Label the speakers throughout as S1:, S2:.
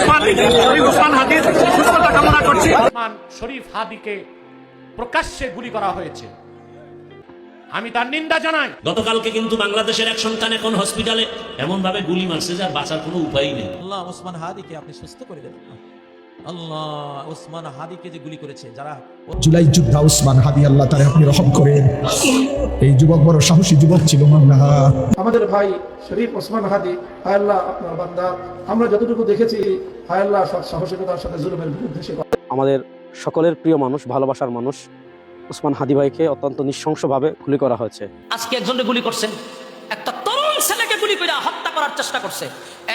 S1: উসমান শরীফ উসমান হাদির সুস্থতা কামনা করছি।
S2: ওসমান শরীফ হাদিকে প্রকাশ্যে গুলি করা হয়েছে। আমি তার নিন্দা জানাই।
S3: গতকালকে কিন্তু বাংলাদেশের এক সন্তান এখন হসপিটালে এমন ভাবে গুলি মারছে যে বাঁচার কোনো উপায় নেই।
S4: আল্লাহ ওসমান হাদিকে আপনি সুস্থ করে দেন আল্লাহ ওসমান হাদিকে যে গুলি করেছে যারা
S5: জুলাই যোদ্ধা উসমান হাদি আল্লাহ তারে আপনি রহম করেন এই যুবক বড় সাহসী যুবক ছিল মামলা
S6: আমাদের ভাই শরীফ ওসমান হাদি আল্লাহ আপনার বান্দা। আমরা যতটুকু দেখেছি আল্লাহ সাহসিকতার সাথে জুলুমের বিরুদ্ধে সে
S7: আমাদের সকলের প্রিয় মানুষ ভালোবাসার মানুষ ওসমান হাদি ভাইকে অত্যন্ত নৃশংসভাবে গুলি করা হয়েছে।
S8: আজকে একজনকে গুলি করছেন একটা গুলি করে হত্যা করার চেষ্টা করছে।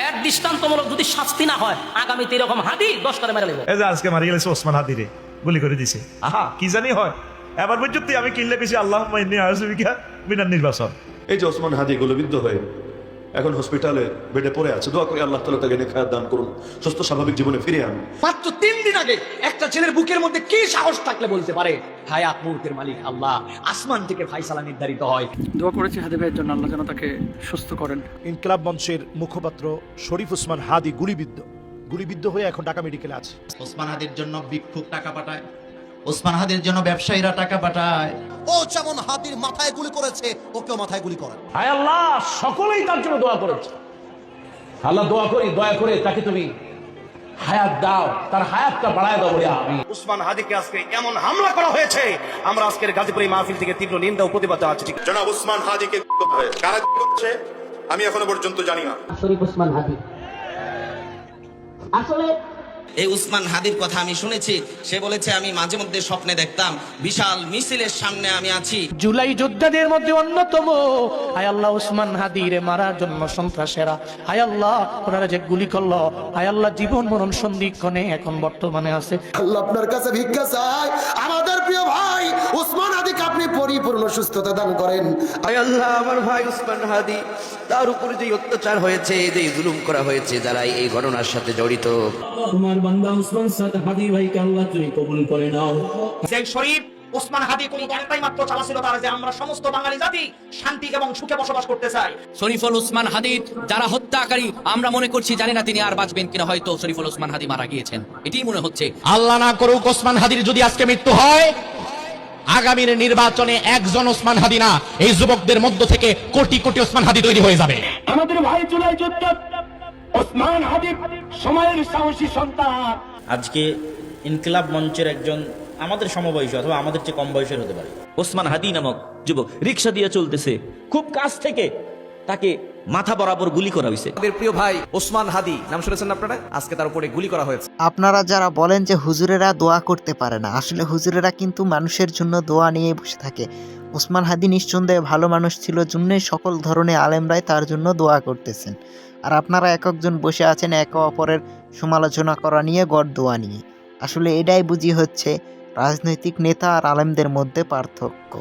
S8: এর দৃষ্টান্তমূলক যদি শাস্তি না হয় আগামীতে এরকম হাদি দশ করে মেরে
S9: এই যে আজকে মারি গেছে ওসমান হাদিরে গুলি করে দিছে। আহা কি জানি হয়। এবার পর্যন্ত আমি কিনলে বেশি আল্লাহ বিনা নির্বাচন
S10: এই যে ওসমান হাদি গুলিবিদ্ধ হয়ে এখন হসপিটালে বেডে পড়ে আছে। দোয়া করে আল্লাহ তালা তাকে নেখায়াত দান করুন সুস্থ স্বাভাবিক জীবনে ফিরে আনুন।
S1: মাত্র তিন দিন আগে একটা ছেলের বুকের মধ্যে কি সাহস থাকলে বলতে পারে হায়াত মুহূর্তের মালিক আল্লাহ আসমান থেকে ফাইসালা নির্ধারিত হয়।
S11: দোয়া করেছি হাদি ভাইয়ের জন্য আল্লাহ যেন তাকে সুস্থ করেন।
S12: ইনকলাব মঞ্চের মুখপাত্র শরীফ উসমান হাদি গুলিবিদ্ধ গুলিবিদ্ধ হয়ে এখন ঢাকা মেডিকেলে আছে।
S1: ওসমান হাদির জন্য ভিক্ষুক টাকা পাঠায়। ওসমান হাদির জন্য ব্যবসায়ীরা টাকা পাঠায়।
S5: ও যেমন হাদির মাথায় গুলি করেছে ওকেও মাথায় গুলি করেন।
S2: হায় আল্লাহ সকলেই তার জন্য দোয়া করেছে। আল্লাহ দোয়া করি দয়া করে তাকে তুমি হায়াত দাও তার হায়াতটা বাড়ায় দাও বলে আমি।
S1: উসমান হাদিকে আজকে এমন হামলা করা হয়েছে আমরা আজকের গাজীপুরি মাহফিল থেকে তীব্র নিন্দা ও প্রতিবাদ জানাচ্ছি ঠিক।
S10: জনাব ওসমান হাদিকে কারা করছে? আমি এখনও পর্যন্ত জানি না।
S8: শরীফ উসমান হাদি। আসলে
S1: এই উসমান হাদির কথা আমি শুনেছি। সে বলেছে আমি মাঝে মধ্যে স্বপ্নে দেখতাম বিশাল মিছিলের সামনে আমি আছি।
S2: জুলাই যোদ্ধাদের মধ্যে অন্যতম। হায় আল্লাহ উসমান হাদিরে মারার জন্য সন্ত্রাসেরা। হায় আল্লাহ ওনারা যে গুলি করল। হায় আল্লাহ জীবন মরণ সন্ধিক্ষণে এখন বর্তমানে আছে।
S5: আল্লাহ আপনার কাছে ভিক্ষা চাই আমাদের প্রিয় ভাই উসমান হাদিকে আপনি পরিপূর্ণ সুস্থতা দান করেন।
S1: আয় আল্লাহ আমার ভাই উসমান হাদি তার উপরে যে অত্যাচার হয়েছে যে জুলুম করা হয়েছে যারা এই ঘটনার সাথে জড়িত।
S3: তোমার বান্দা উসমান সাদ হাদি ভাইকে আল্লাহ তুমি কবুল করে নাও।
S1: যে শরীফ ওসমান হাদি কোন একটাই মাত্র চালা ছিল তার যে আমরা সমস্ত বাঙালি জাতি শান্তি এবং সুখে বসবাস করতে চাই।
S8: শরীফুল উসমান হাদির যারা হত্যাকারী আমরা মনে করছি জানি না তিনি আর বাঁচবেন কিনা হয়তো শরীফুল উসমান হাদি মারা গিয়েছেন। এটাই মনে হচ্ছে।
S2: আল্লাহ না করুক ওসমান হাদির যদি আজকে মৃত্যু হয় আগামীর নির্বাচনে একজন ওসমান হাদি না এই যুবকদের মধ্য থেকে কোটি কোটি ওসমান হাদি তৈরি হয়ে যাবে।
S1: আমাদের ভাই জুলাই যুদ্ধ ওসমান হাদি সময়ের সাহসী সন্তান।
S4: আজকে ইনকলাব মঞ্চের একজন আমাদের সমবয়সী অথবা আমাদের চেয়ে কম বয়সের হতে পারে। ওসমান হাদি নামক যুবক রিক্সা দিয়ে চলতেছে। খুব কাছ থেকে তাকে মাথা বরাবর গুলি করা হয়েছে।
S1: আমাদের প্রিয় ভাই ওসমান হাদি নাম শুনেছেন আপনারা? আজকে তার উপরে গুলি করা হয়েছে।
S7: আপনারা যারা বলেন যে হুজুরেরা দোয়া করতে পারে না আসলে হুজুরেরা কিন্তু মানুষের জন্য দোয়া নিয়ে বসে থাকে। ওসমান হাদি নিঃসন্দেহে ভালো মানুষ ছিল জন্যই সকল ধরনের আলেমরাই তার জন্য দোয়া করতেছেন। আর আপনারা এক একজন বসে আছেন একে অপরের সমালোচনা করা নিয়ে, গড় দোয়া নিয়ে। আসলে এটাই বুঝি হচ্ছে রাজনৈতিক নেতা আর আলেমদের মধ্যে পার্থক্য।